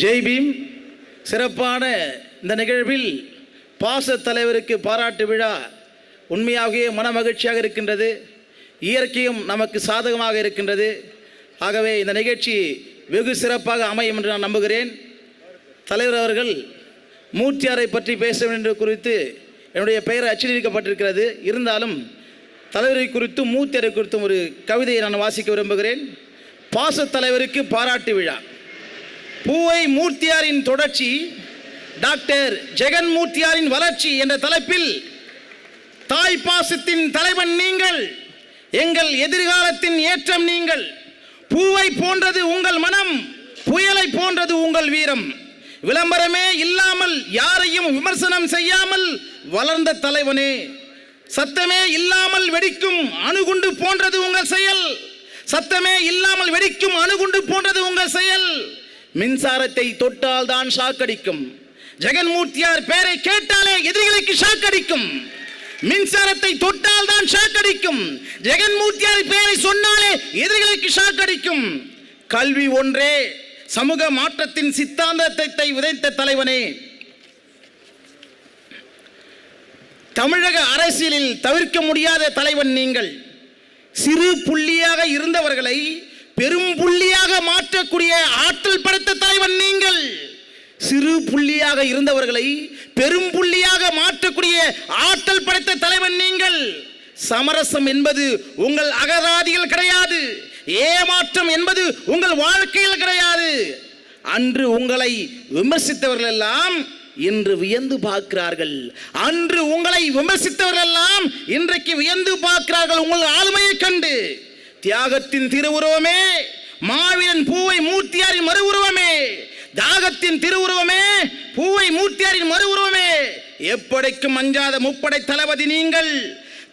ஜெய் பீம். சிறப்பான இந்த நிகழ்வில் பாச தலைவருக்கு பாராட்டு விழா உண்மையாகவே மன மகிழ்ச்சியாக இருக்கின்றது. இயற்கையும் நமக்கு சாதகமாக இருக்கின்றது. ஆகவே இந்த நிகழ்ச்சி வெகு சிறப்பாக அமையும் என்று நான் நம்புகிறேன். தலைவர் அவர்கள் மூர்த்தியாரை பற்றி பேச வேண்டும் குறித்து என்னுடைய பெயர் அச்சடிக்கப்பட்டிருக்கிறது. இருந்தாலும் தலைவரை குறித்தும் மூர்த்தியாரை குறித்தும் ஒரு கவிதையை நான் வாசிக்க விரும்புகிறேன். பாச தலைவருக்கு பாராட்டு விழா. பூவை மூர்த்தியாரின் தொடர்ச்சி டாக்டர் ஜெகன் மூர்த்தியாரின் வளர்ச்சி என்ற தலைப்பில் தாய் பாசத்தின் தலைவன் நீங்கள் எங்கள் எதிர்காலத்தின் ஏற்றம் நீங்கள். பூவை போன்றது உங்கள் மனம் புயலை போன்றது உங்கள் வீரம். விளம்பரமே இல்லாமல் யாரையும் விமர்சனம் செய்யாமல் வளர்ந்த தலைவனே. சத்தமே இல்லாமல் வெடிக்கும் அணுகுண்டு போன்றது உங்கள் செயல். சத்தமே இல்லாமல் வெடிக்கும் அணுகுண்டு போன்றது உங்கள் செயல். மின்சாரத்தை தொட்டால் தான் ஷாக்கடிக்கும். ஜெகன்மூர்த்தியார் பெயரை கேட்டாலே எதிரிகளுக்கு ஷாக்கடிக்கும். மின்சாரத்தை தொட்டால் தான் ஷாக்கடிக்கும். ஜெகன்மூர்த்தியார் பெயரை சொன்னாலே எதிரிகளுக்கு ஷாக்கடிக்கும். கல்வி ஒன்றே சமூக மாற்றத்தின் சித்தாந்தத்தை விதைத்த தலைவனே. தமிழக அரசியலில் தவிர்க்க முடியாத தலைவன் நீங்கள். சிறு புள்ளியாக இருந்தவர்களை பெரும் புள்ளியாக மாற்றக்கூடிய ஆற்றல் படைத்த தலைவன் நீங்கள். சிறு புள்ளியாக இருந்தவர்களை பெரும் புள்ளியாக மாற்றக்கூடிய ஆற்றல் படைத்த தலைவன் நீங்கள். சமரசம் என்பது உங்கள் அகராதிகள் கிடையாது. ஏமாற்றம் என்பது உங்கள் வாழ்க்கையில் கிடையாது. அன்று உங்களை விமர்சித்தவர்கள் எல்லாம் இன்று வியந்து பார்க்கிறார்கள். அன்று உங்களை விமர்சித்தவர்கள் எல்லாம் இன்றைக்கு வியந்து பார்க்கிறார்கள் உங்கள் ஆளுமையை கண்டு. தியாகத்தின் திருவுருவமே. மாவீரன் பூவை மூர்த்தியாரின் மறு உருவமே தாகத்தின் திருவுருவமே பூவை மூர்த்தியாரின் மறு உருவமே எப்படைக்கும் அஞ்சாத முப்படை தளபதி நீங்கள்.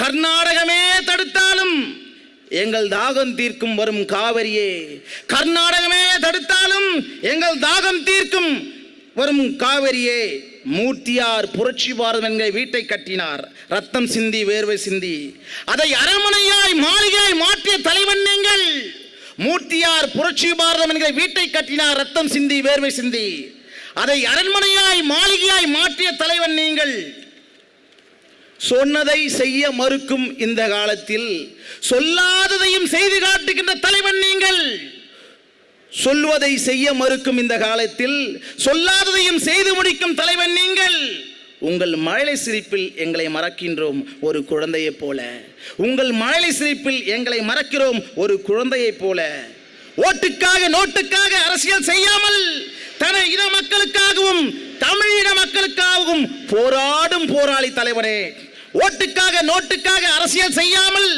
கர்நாடகமே தடுத்தாலும் எங்கள் தாகம் தீர்க்கும் வரும் காவிரியே. கர்நாடகமே தடுத்தாலும் எங்கள் தாகம் தீர்க்கும் வரும் காவிரியே. மூர்த்தியார் புரட்சி பாரதம் என்கிற வீட்டை கட்டினார். ரத்தம் சிந்தி வேர்வை சிந்தி. அதை அரண்மனையாய் மாளிகையாய் மாற்றிய தலைவன் நீங்கள். மூர்த்தியார் புரட்சி பாரதம் என்கிற வீட்டை கட்டினார். ரத்தம் சிந்தி வேர்வை சிந்தி. அதை அரண்மனையாய் மாளிகையாய் மாற்றிய தலைவன் நீங்கள். சொன்னதை செய்ய மறுக்கும் இந்த காலத்தில் சொல்லாததையும் செய்து காட்டுகின்ற தலைவன் நீங்கள். சொல்வதை செய்ய மறுக்கும் இந்த காலத்தில் சொல்லாததையும் செய்து முடிக்கும் தலைவன் நீங்கள். உங்கள் மழலை சிரிப்பில் எங்களை மறக்கின்றோம் ஒரு குழந்தையைப் போல. உங்கள் மழலை சிரிப்பில் எங்களை மறக்கிறோம் ஒரு குழந்தையைப் போல. ஓட்டுக்காக நோட்டுக்காக அரசியல் செய்யாமல் தன இன மக்களுக்காகவும் தமிழின மக்களுக்காகவும் போராடும் போராளி தலைவனே. ஓட்டுக்காக நோட்டுக்காக அரசியல் செய்யாமல்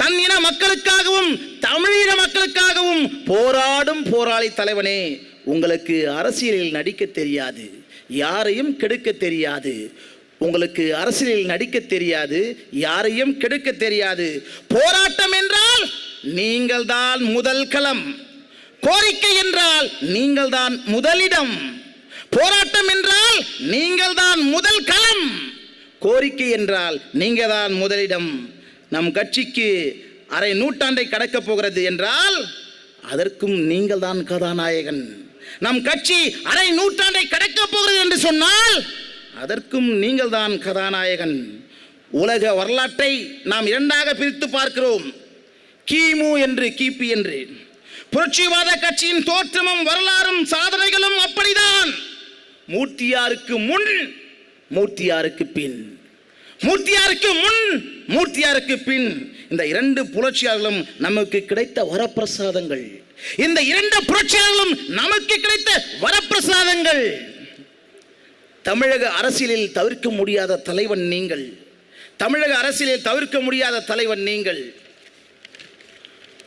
தன் இன மக்களுக்காகவும் தமிழீழ மக்களுக்காகவும் போராடும் போராளி தலைவனே உங்களுக்கு அரசியலில் நடிக்க தெரியாது யாரையும் கெடுக்க தெரியாது. உங்களுக்கு அரசியலில் நடிக்க தெரியாது யாரையும் கெடுக்க தெரியாது. போராட்டம் என்றால் நீங்கள்தான் முதல் களம். கோரிக்கை என்றால் நீங்கள்தான் முதலிடம். போராட்டம் என்றால் நீங்கள்தான் முதல் களம். கோரிக்கை என்றால் நீங்கள் தான் முதலிடம். நம் கட்சிக்கு அரை நூற்றாண்டை கடக்கப் போகிறது என்றால் அதற்கும் நீங்கள் தான் கதாநாயகன். நம் கட்சி அரை நூற்றாண்டை கடக்கப் போகிறது என்று சொன்னால் அதற்கும் நீங்கள் தான் கதாநாயகன். உலக வரலாற்றை நாம் இரண்டாக பிரித்து பார்க்கிறோம். கிமு என்று கிபி என்று. புரட்சிவாத கட்சியின் தோற்றமும் வரலாறும் சாதனைகளும் அப்படிதான். மூர்த்தியாருக்கு முன் மூர்த்தியாருக்கு பின். மூர்த்தியாருக்கு முன் மூர்த்தியாருக்கு பின். இந்த இரண்டு புரட்சியாளர்களும் நமக்கு கிடைத்த வரப்பிரசாதங்கள். இந்த இரண்டு புரட்சியாளர்களும் நமக்கு கிடைத்த வரப்பிரசாதங்கள். தமிழக அரசியலில் தவிர்க்க முடியாத தலைவன் நீங்கள். தமிழக அரசியலில் தவிர்க்க முடியாத தலைவன் நீங்கள்.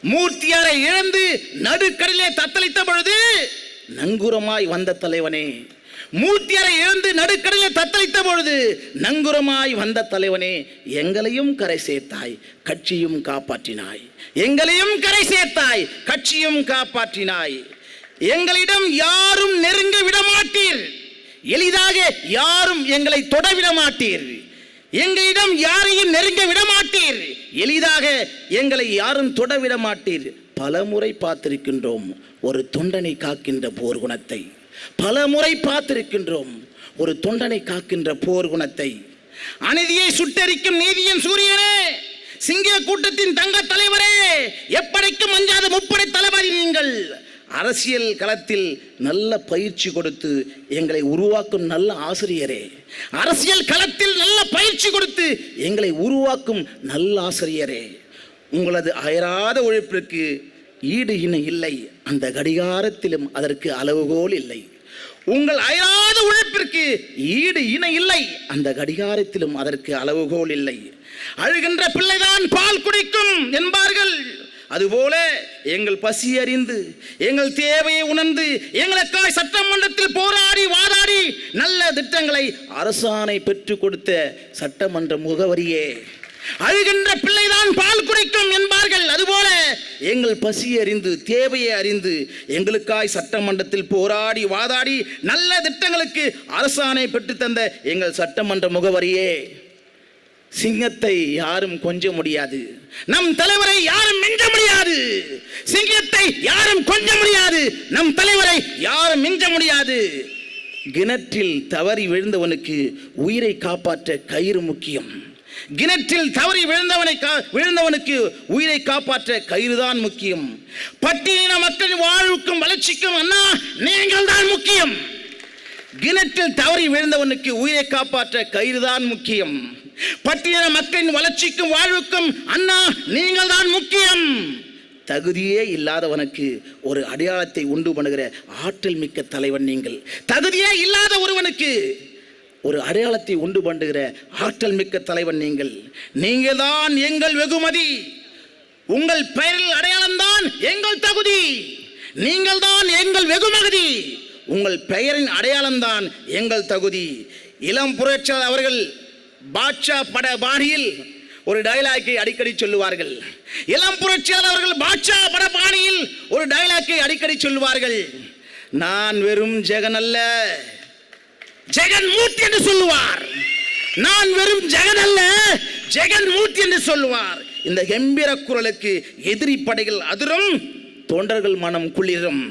மூர்த்தியாரை இழந்து நடுக்கடலே தத்தளித்த பொழுது நங்குரமாய் வந்த தலைவனே. மூத்தியரை எழுந்து நடுக்கடலில் தத்தளித்த பொழுது நங்குரமாய் வந்த தலைவனே எங்களையும் கரை சேர்த்தாய் கட்சியும் காப்பாற்றினாய். எங்களையும் கரை சேர்த்தாய் கட்சியும் காப்பாற்றினாய். எங்களிடம் யாரும் நெருங்க விட மாட்டீர் எளிதாக யாரும் எங்களை தொடவிட மாட்டீர் எங்களிடம் யாரையும் நெருங்க விட மாட்டீர் எளிதாக எங்களை யாரும் தொடவிட மாட்டீர் பலமுறை பார்த்திருக்கின்றோம். ஒரு தொண்டனை காக்கின்ற போர் பல முறை பார்த்திருக்கின்றோம். ஒரு தொண்டனை காக்கின்ற போர் குணத்தை. அநீதியை சுட்டரிக்கும் நீதியின் சூரியனே சிங்க கூட்டத்தின் தங்க தலைவரே எப்படைக்கும் அஞ்சாத முப்படை தளபதி நீங்கள். அரசியல் களத்தில் நல்ல பயிற்சி கொடுத்து எங்களை உருவாக்கும் நல்ல ஆசிரியரே. அரசியல் களத்தில் நல்ல பயிற்சி கொடுத்து எங்களை உருவாக்கும் நல்ல ஆசிரியரே. உங்களது அயராத உழைப்பிற்கு ஈடு இணை இல்லை. அந்த கடிகாரத்திலும் அதற்கு அளவுகோல் இல்லை. உங்கள் அயராத உழைப்பிற்கு ஈடு இணை இல்லை. அந்த கடிகாரத்திலும் அதற்கு அளவுகோல் இல்லை. அழுகின்ற பிள்ளைதான் பால் குடிக்கும் என்பார்கள். அதுபோல எங்கள் பசி அறிந்து எங்கள் தேவையை உணர்ந்து எங்களுக்காய் சட்டமன்றத்தில் போராடி வாதாடி நல்ல திட்டங்களை அரசாணை பெற்றுக் கொடுத்த சட்டமன்ற முகவரியே. அழுகின்ற பிள்ளைதான் பால் குடிக்கும் என்பார்கள். அதுபோல எங்கள் பசி அறிந்து தேவையை அறிந்து எங்களுக்காய் சட்டமன்றத்தில் போராடி வாதாடி நல்ல திட்டங்களுக்கு அரசாணை பெற்று தந்த எங்கள் சட்டமன்ற முகவரியே சிங்கத்தை யாரும் கொஞ்ச முடியாது. நம் தலைவரை யாரும் மிஞ்ச முடியாது. சிங்கத்தை யாரும் கொஞ்ச முடியாது. நம் தலைவரை யாரும் மிஞ்ச முடியாது. கிணற்றில் தவறி விழுந்தவனுக்கு உயிரை காப்பாற்ற கயிறு முக்கியம். கிணற்றில் தவறி விழுந்தவனை கா- விழுந்தவனுக்கு உயிரை காப்பாற்ற கயிறுதான் முக்கியம். பட்டியலின மக்களின் வாழ்வுக்கும் வளர்ச்சிக்கும் அண்ணா நீங்கள் தான் முக்கியம். கிணற்றில் தவறி விழுந்தவனுக்கு உயிரை காப்பாற்ற கயிறுதான் முக்கியம். பட்டியல மக்களின் வளர்ச்சிக்கும் வாழ்வுக்கும் அண்ணா நீங்கள் தான் முக்கியம். தகுதியே இல்லாதவனுக்கு ஒரு அடையாளத்தை உண்டு பண்ணுகிற ஆற்றல் மிக்க தலைவன் நீங்கள். தகுதியே இல்லாத ஒருவனுக்கு ஒரு அடையாளத்தை உண்டு பண்ணுகிற ஆற்றல் மிக்க தலைவன் நீங்கள். நீங்கள் தான் எங்கள் வெகுமதி. உங்கள் பெயரில் அடையாளம்தான் எங்கள் தகுதி. நீங்கள் தான் எங்கள் வெகுமதி. உங்கள் பெயரின் அடையாளம்தான் எங்கள் தகுதி. இளம் புரட்சியாளர் அவர்கள் பாட்ஷா பட பாணியில் ஒரு டயலாக்கை அடிக்கடி சொல்லுவார்கள். இளம் புரட்சியாளர் அவர்கள் பாட்ஷா பட பாணியில் ஒரு டயலாக்கை அடிக்கடி சொல்லுவார்கள். நான் வெறும் ஜெகன் அல்ல. ஜெகன் மூர்த்தி என்று சொல்லுவார். நான் வெறும் ஜெகன் அல்ல ஜெகன் மூர்த்தி என்று சொல்லுவார். இந்த கம்பீர குரலுக்கு எதிரி படைகள் அதிரும் தொண்டர்கள் மனம் குளிரும்.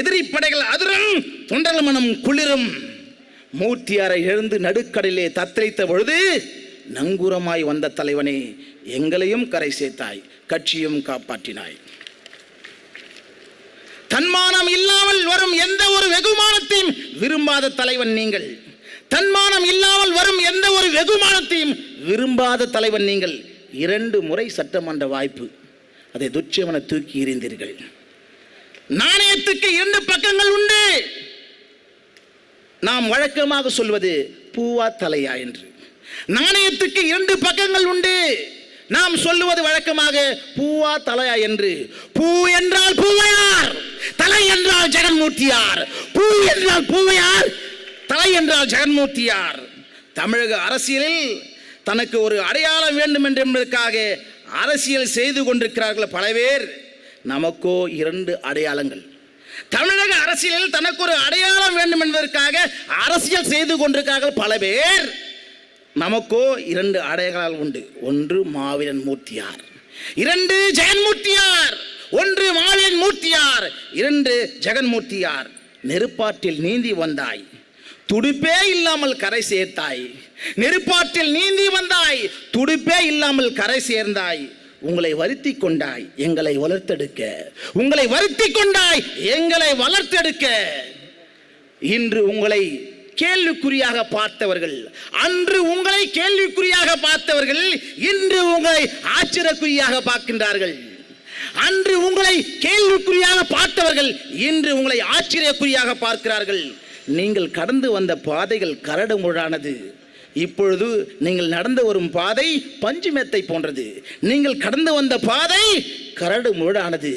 எதிரி படைகள் அதிரும் தொண்டர்கள் மனம் குளிரும். மூர்த்தியாரை எழுந்து நடுக்கடலிலே தத்தளித்த பொழுது நங்கூரமாய் வந்த தலைவனே எங்களையும் கரை சேர்த்தாய் கட்சியும் காப்பாற்றினாய். தன்மானம் இல்லாமல் வரும் எந்த ஒரு விரும்பாத தலைவன் நீங்கள். தன்மானம் இல்லாமல் வரும் எந்த ஒரு வெகுமானத்தையும் விரும்பாத தலைவன் நீங்கள். இரண்டு முறை சட்டமன்ற வாய்ப்பு. அதை துச்சமென தூக்கி எறிந்தீர்கள். நாணயத்துக்கு இரண்டு பக்கங்கள் உண்டு. நாம் வழக்கமாக சொல்வது பூவா தலையா என்று. நாணயத்துக்கு இரண்டு பக்கங்கள் உண்டு. நாம் சொல்லுவது வழக்கமாக பூவா தலையா என்று. பூ என்றால் பூவையார். தலை என்றால் ஜெகன்மூர்த்தியார். பூ என்றால் பூவையார் தலை என்றால் ஜெகன்மூர்த்தியார் தமிழக அரசியலில் தனக்கு ஒரு அடையாளம் வேண்டும் என்று என்பதற்காக அரசியல் செய்து கொண்டிருக்கிறார்கள் பல பேர். நமக்கோ இரண்டு அடையாளங்கள். தமிழக அரசியலில் தனக்கு ஒரு அடையாளம் வேண்டும் என்பதற்காக அரசியல் செய்து கொண்டிருக்கிறார்கள் பல பேர். நமக்கோ இரண்டு அடையாளம் உண்டு. ஒன்று மாவீரன் மூர்த்தியார். இரண்டு ஜெகன்மூர்த்தியார். ஒன்று மாவீரன் மூர்த்தியார். இரண்டு ஜெகன்மூர்த்தியார். நெருப்பாற்றில் நீந்தி வந்தாய். துடுப்பே இல்லாமல் கரை சேர்த்தாய். நெருப்பாற்றில் நீந்தி வந்தாய். துடுப்பே இல்லாமல் கரை சேர்ந்தாய். உங்களை வருத்தி கொண்டாய். எங்களை வளர்த்தெடுக்க. உங்களை வருத்தி கொண்டாய். எங்களை வளர்த்தெடுக்க. இன்று உங்களை கேள்விக்குறியாக பார்த்தவர்கள் அன்று உங்களை கேள்விக்குறியாக பார்த்தவர்கள் இன்று உங்களை ஆச்சரியக்குறியாக பார்க்கின்றார்கள். அன்று உங்களை கேள்விக்குறியாக பார்த்தவர்கள் இன்று உங்களை ஆச்சரியக்குறியாக பார்க்கிறார்கள். நீங்கள் கடந்து வந்த பாதைகள் கரடு முழானது. இப்பொழுது நீங்கள் நடந்து வரும் பாதை பஞ்சு மெத்தை போன்றது. நீங்கள் கடந்து வந்த பாதை கரடு முழானது.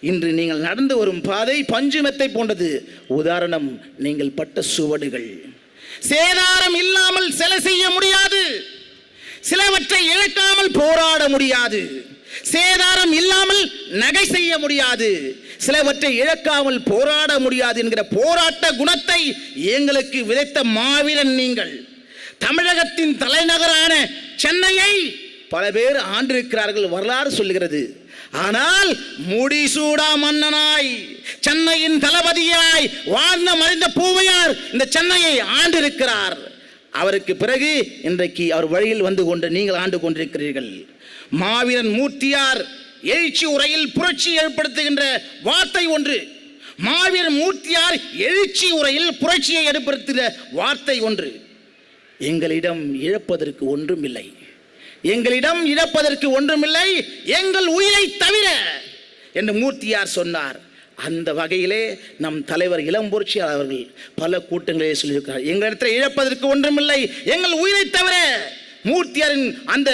இன்று நீங்கள் நடந்து வரும் பாதை பஞ்சு மெத்தை போன்றது. உதாரணம் நீங்கள் பட்ட சுவடுகள். சேதாரம் இல்லாமல் சிலை செய்ய முடியாது. சிலவற்றை இழக்காமல் போராட முடியாது. சேதாரம் இல்லாமல் நகை செய்ய முடியாது. சிலவற்றை இழக்காமல் போராட முடியாது என்கிற போராட்ட குணத்தை எங்களுக்கு விதைத்த மாவீரன் நீங்கள். தமிழகத்தின் தலைநகரான சென்னையை பல பேர் ஆண்டிருக்கிறார்கள் வரலாறு சொல்லுகிறது. ஆனால் முடிசூடா மன்னனாய் சென்னையின் தளபதியாய் வாழ்ந்த மறைந்த பூவையார் இந்த சென்னையை ஆண்டிருக்கிறார். அவருக்கு பிறகு இன்றைக்கு அவர் வழியில் வந்து கொண்டு நீங்கள் ஆண்டு கொண்டிருக்கிறீர்கள். மாவீரன் மூர்த்தியார் எழுச்சி உரையில் புரட்சி ஏற்படுத்துகின்ற வார்த்தை ஒன்று. மாவீரன் மூர்த்தியார் எழுச்சி உரையில் புரட்சியை ஏற்படுத்துகிற வார்த்தை ஒன்று. எங்களிடம் இழப்பதற்கு ஒன்றுமில்லை. எங்களிடம் இழப்பதற்கு ஒன்றுமில்லை. எங்கள் உயிரை தவிர என்று மூர்த்தியார் சொன்னார். அந்த வகையிலே நம் தலைவர் இளம்பூர்ச்சியார் அவர்கள் பல கூட்டங்களிலே சொல்லியிருக்கிறார். எங்களிடத்தில் இழப்பதற்கு ஒன்றுமில்லை. எங்கள் உயிரை தவிர மூர்த்தியாரின் அந்த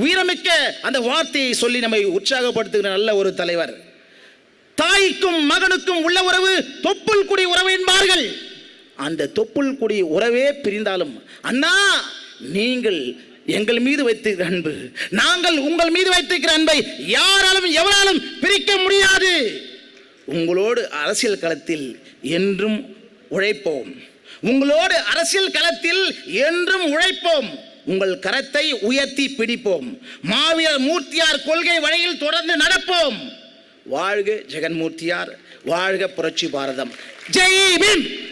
உயிரமிக்க அந்த வார்த்தையை சொல்லி நம்மை உற்சாகப்படுத்துகிற நல்ல ஒரு தலைவர். தாய்க்கும் மகனுக்கும் உள்ள உறவு தொப்புள் குடி உறவு என்பார்கள். அந்த தொப்புள் குடி உறவே பிரிந்தாலும் அண்ணா நீங்கள் எங்கள் மீது வைத்திருக்கிற அன்பு நாங்கள் உங்கள் மீது வைத்திருக்கிற அன்பை யாராலும் எவராலும் பிரிக்க முடியாது. உங்களோடு அரசியல் களத்தில் என்றும் உழைப்போம். உங்களோடு அரசியல் களத்தில் என்றும் உழைப்போம். உங்கள் கரத்தை உயர்த்தி பிடிப்போம். மாவீரர் மூர்த்தியார் கொள்கை வழியில் தொடர்ந்து நடப்போம். வாழ்க ஜெகன்மூர்த்தியார் வாழ்க புரட்சி பாரதம். ஜெய் பீம்!